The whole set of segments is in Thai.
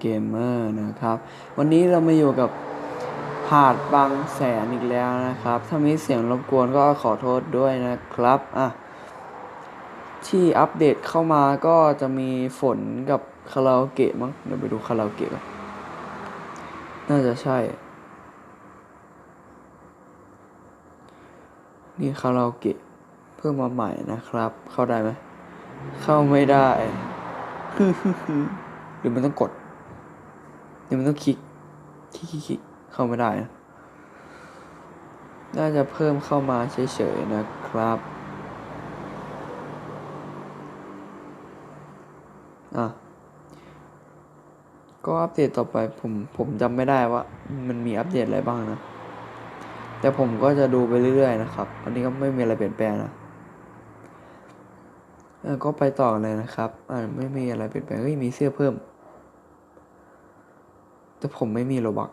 เกมเมอร์นะครับ วันนี้เรามาอยู่กับหาดบางแสนอีกแล้วนะครับ ถ้ามีเสียงรบกวนก็ขอโทษด้วยนะครับอะที่อัปเดตเข้ามาก็จะมีฝนกับคาราโอเกะมั้งเดี๋ยวไปดูคาราโอเกะกันน่าจะใช่ นี่คาราโอเกะเพิ่มมาใหม่นะครับ เข้าได้ไหม เข้าไม่ได้ หรือมันต้องกด หรือมันต้องคลิกคลิกคลิกลกเข้าไม่ได้นะน่าจะเพิ่มเข้ามาเฉยๆนะครับ อะ ก็อัปเดตต่อไปผมผมจำไม่ได้ว่า มันมีอัปเดตอะไรบ้างนะ แต่ผมก็จะดูไปเรื่อยๆนะครับ อันนี้ก็ไม่มีอะไรเปลี่ยนแปลงนะก็ไปต่อเลยนะครับ อ่าไม่มีอะไรเปลี่ยนแปลงเฮ้ยมีเสื้อเพิ่ม แต่ผมไม่มีโลบัก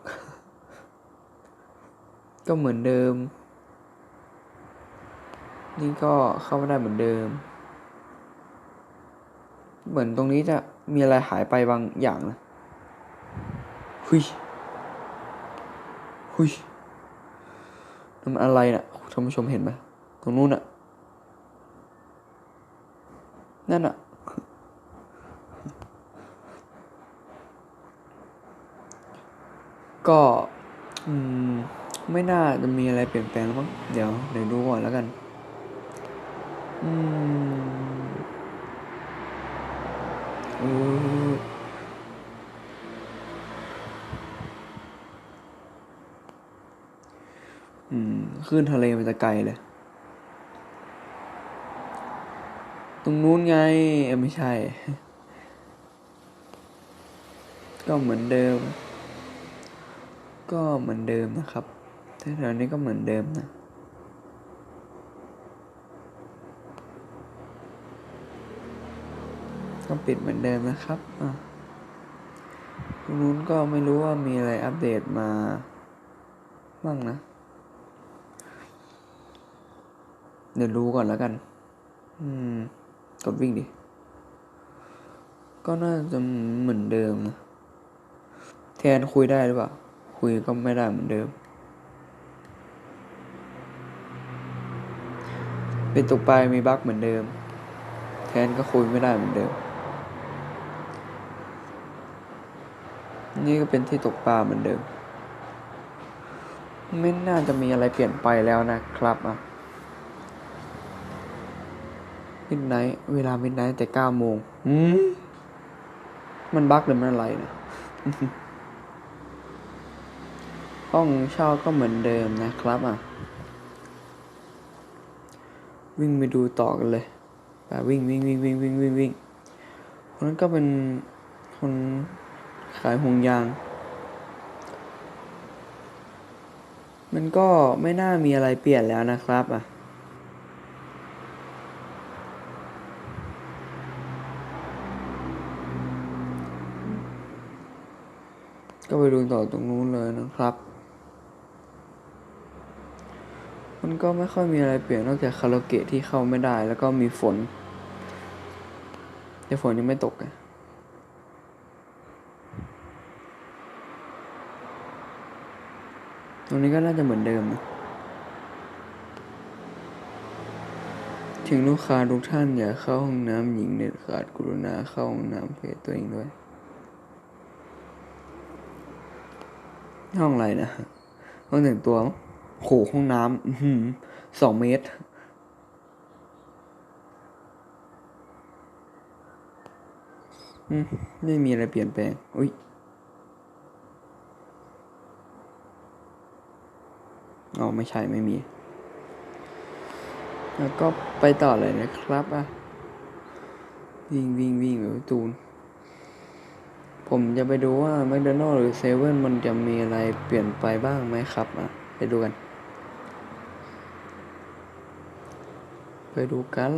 ก็เหมือนเดิม นี่ก็เข้าไม่ได้เหมือนเดิม เหมือนตรงนี้จะมีอะไรหายไปบางอย่างนะหุยหุยนั่นอะไรนะ่ะท่านผู้ชมเห็นไหมตรงนู้นน่ะ นั่นน่ะ ก็ไม่น่าจะมีอะไรเปลี่ยนแปลงแล้วมั้งเดี๋ยวเดี๋ยวดูก่อนแล้วกันอืมอออืมขึ้นทะเลมันจะไกลเลย ตรงนู้นไงไม่ใช่ ก็เหมือนเดิม ก็เหมือนเดิมนะครับแถวนี้ก็เหมือนเดิมนะก็ปิดเหมือนเดิมนะครับอะตรงนู้นก็ไม่รู้ว่ามีอะไรอัปเดตมาบ้างนะ เดี๋ยวรู้ก่อนแล้วกัน อืม กดวิ่งดิ ก็น่าจะเหมือนเดิมนะ แทนคุยได้หรือเปล่า คุยก็ไม่ได้เหมือนเดิม เป็นตกปลายมีบั๊กเหมือนเดิม แทนก็คุยไม่ได้เหมือนเดิม นี่ก็เป็นที่ตกปลาเหมือนเดิม ไม่น่าจะมีอะไรเปลี่ยนไปแล้วนะครับอะมิดไนท์เวลามิดไนท์แต่เก้าโมง อืม มันบั๊กหรือมันอะไรนะ ห้องเช่าก็เหมือนเดิมนะครับอะ วิ่งไปดูต่อกันเลยไปวิ่งวิ่งวิ่งวิ่งวิ่งวิ่งวิ่งคนนั้นก็เป็นคนขายห่วงยาง มันก็ไม่น่ามีอะไรเปลี่ยนแล้วนะครับอะก็ไปดูต่อตรงนู้นเลยนะครับ มันก็ไม่ค่อยมีอะไรเปลี่ยนนอกจากคาราโอเกะที่เข้าไม่ได้แล้วก็มีฝน แต่ฝนยังไม่ตกอะตรงนี้ก็น่าจะเหมือนเดิมนะถึงลูกค้าทุกท่านอย่าเข้าห้องน้ำหญิงเด็ดขาดกรุณาเข้าห้องน้ำเพื่อตัวเองด้วย ห้องอะไรนะ ห้องแต่งตัวมั้ง โหห้องน้ำสองเมตร ไม่มีอะไรเปลี่ยนแปลง อุ้ยอ๋อไม่ใช่ไม่มี แล้วก็ไปต่อเลยนะครับอะวิ่งวิ่งวิ่งแบบตูน ผมจะไปดูว่าแมคโดนัลล์หรือเซเว่นมันจะมีอะไรเปลี่ยนไปบ้างไหมครับอะไปดูกัน ไปดูกัน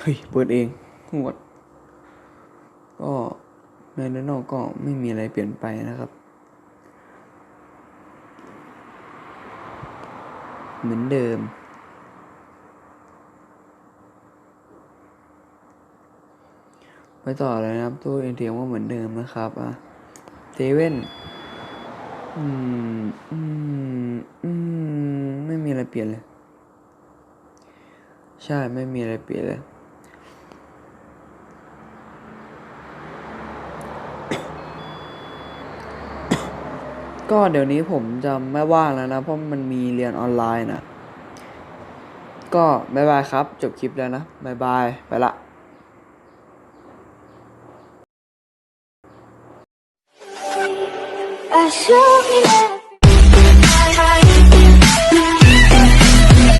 เฮ้ย เปิดเองหวด ก็แมคโดนัลล์ก็ไม่มีอะไรเปลี่ยนไปนะครับ เหมือนเดิมไปต่อเลยนะครับ ตู้เอทีเอ็มก็เหมือนเดิมนะครับ อะเซเว่น อืม อืม อืมไม่มีอะไรเปลี่ยนเลย ใช่ไม่มีอะไรเปลี่ยนเลย ก็เดี๋ยวนี้ผมจะไม่ว่างแล้วนะ เพราะมันมีเรียนออนไลน์นะ ก็บายบายครับ จบคลิปแล้วนะบายบายไปละ I show me that